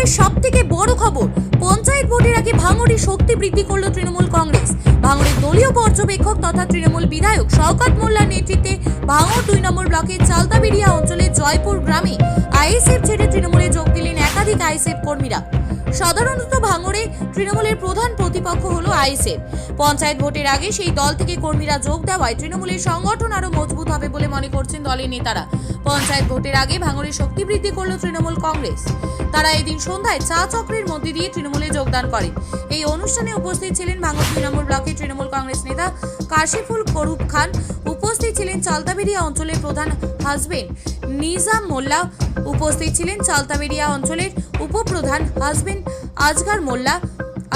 মুহূর্তের সব থেকে বড় খবর, পঞ্চায়েত ভোটের আগে ভাঙড়ে শক্তি বৃদ্ধি করল তৃণমূল কংগ্রেস। ভাঙড়ের দলীয় পর্যবেক্ষক তথা তৃণমূল বিধায়ক শওকত মোল্লার নেতৃত্বে ভাঙড় দুই নম্বর ব্লকের চালতাবেড়িয়া অঞ্চলের জয়পুর গ্রামে আইএসএফ ছেড়ে তৃণমূলে যোগ দিলেন একাধিক আইএসএফ কর্মীরা। সাধারণত ভাঙড়ে তৃণমূলের প্রধান প্রতিপক্ষ হল আইএসএফ। পঞ্চায়েত ভোটের আগে সেই দল থেকে কর্মীরা যোগ দেওয়ায় তৃণমূলের সংগঠন আরও মজবুত হবে বলে মনে করছেন দলের নেতারা। পঞ্চায়েত ভোটের আগে ভাঙড়ে শক্তি বৃদ্ধি করল তৃণমূল কংগ্রেস। তারা এদিন সন্ধ্যায় চা চক্রের মধ্যে দিয়ে তৃণমূলে যোগদান করেন। এই অনুষ্ঠানে উপস্থিত ছিলেন দুই নম্বর ব্লকের তৃণমূল কংগ্রেস নেতা কাশিফুল করুপ খান। উপস্থিত ছিলেন চালতাবেড়িয়া অঞ্চলের প্রধান হাজবেন্ড নিজাম মোল্লা। উপস্থিত ছিলেন চালতাবেরিয়া অঞ্চলের উপপ্রধান হাজবেন্ড আজগার মোল্লা।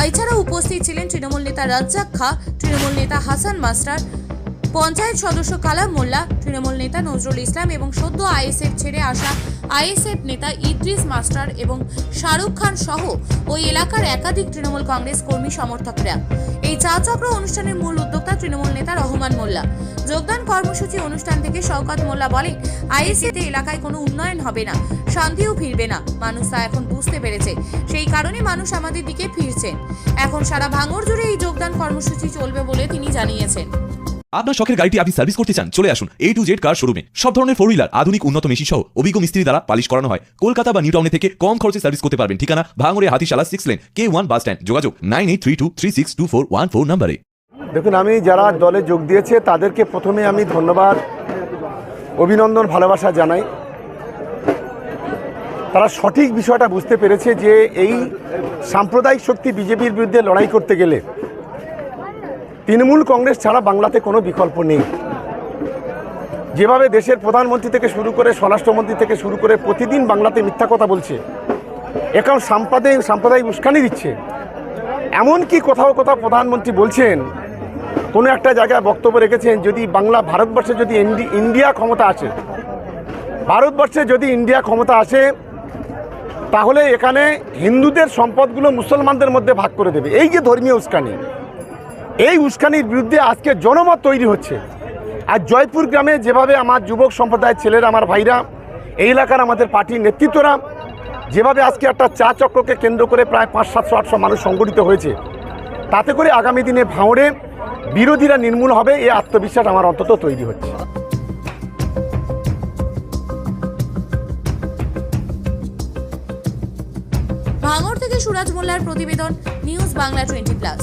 এছাড়া উপস্থিত ছিলেন তৃণমূল নেতা রাজ্জাক খা, তৃণমূল নেতা হাসান মাস্টার পঞ্চায়েত সদস্য কালাম মোল্লা, তৃণমূল নেতা নজরুল ইসলাম এবং সদ্য আইএসএফ ছেড়ে আসা আইএসএফ নেতা ইদ্রিস মাস্টার এবং শাহরুখ খান সহ ওই এলাকার একাধিক তৃণমূল কংগ্রেস কর্মী সমর্থকরা। এই চা চক্র অনুষ্ঠানের মূল উদ্যোক্তা তৃণমূল নেতা রহমান মোল্লা। যোগদান কর্মসূচি অনুষ্ঠান থেকে শওকত মোল্লা বলেন আইএসএতে এলাকায় কোনো উন্নয়ন হবে না, শান্তিও ফিরবে না, মানুষ তা এখন বুঝতে পেরেছে। সেই কারণে মানুষ আমাদের দিকে ফিরছেন এখন সারা ভাঙড় জুড়ে এই যোগদান কর্মসূচি চলবে বলে তিনি জানিয়েছেন। আপনার শখের গাড়িটি আপনি সার্ভিস করতে চান, চলে আসুন এ টু জেড কার শোরুমে সব ধরনের ফোর হুইলার আধুনিক উন্নত মেশিন সহ অভিজ্ঞ মিস্ত্রি দ্বারা পালিশ করানো হয়। কলকাতা বা নিউ টাউনে থেকে কম খরচে সার্ভিস করতে পারবেন। ঠিকানা ভাঙড়ে হাতিশালা সিক্স লেন কে ওয়ান বাস স্ট্যান্ড যোগাযোগ nine eight three two three six two four one four নাম্বারে দেখুন, আমি যারা দলে যোগ দিয়েছে, তাদেরকে প্রথমে আমি ধন্যবাদ, অভিনন্দন, ভালোবাসা জানাই। তারা সঠিক বিষয়টা বুঝতে পেরেছে যে এই সাম্প্রদায়িক শক্তি বিজেপির বিরুদ্ধে লড়াই করতে গেলে তৃণমূল কংগ্রেস ছাড়া বাংলাতে কোনো বিকল্প নেই। যেভাবে দেশের প্রধানমন্ত্রী থেকে শুরু করে স্বরাষ্ট্রমন্ত্রী থেকে শুরু করে প্রতিদিন বাংলাতে মিথ্যা কথা বলছে এখন সাম্প্রদায়িক সাম্প্রদায়িক উস্কানি দিচ্ছে, এমনকি কোথাও কোথাও প্রধানমন্ত্রী বলছেন, কোনো একটা জায়গায় বক্তব্য রেখেছেন, যদি বাংলা ভারতবর্ষে যদি ইন্ডি- ইন্ডিয়া ক্ষমতা আসে, ভারতবর্ষে যদি ইন্ডিয়া ক্ষমতা আসে, তাহলে এখানে হিন্দুদের সম্পদগুলো মুসলমানদের মধ্যে ভাগ করে দেবে। এই যে ধর্মীয় উস্কানি এই উস্কানির বিরুদ্ধে আজকে জনমত তৈরি হচ্ছে। আর জয়পুর গ্রামে যেভাবে আমার যুবক সম্প্রদায়ের ছেলেরা, আমার ভাইরা, এই এলাকার আমাদের পার্টির নেতৃত্বরা, যেভাবে আজকে একটা চা চক্রকে কেন্দ্র করে প্রায় পাঁচ সাতশো আটশো মানুষ সংগঠিত হয়েছে, তাতে করে আগামী দিনে ভাঁড়ে বিরোধীরা নির্মূল হবে, এই আত্মবিশ্বাস আমার অন্তত তৈরি হচ্ছে। ভাঙড় থেকে সুরাজ মোল্লার প্রতিবেদন, নিউজ বাংলা টোয়েন্টি প্লাস।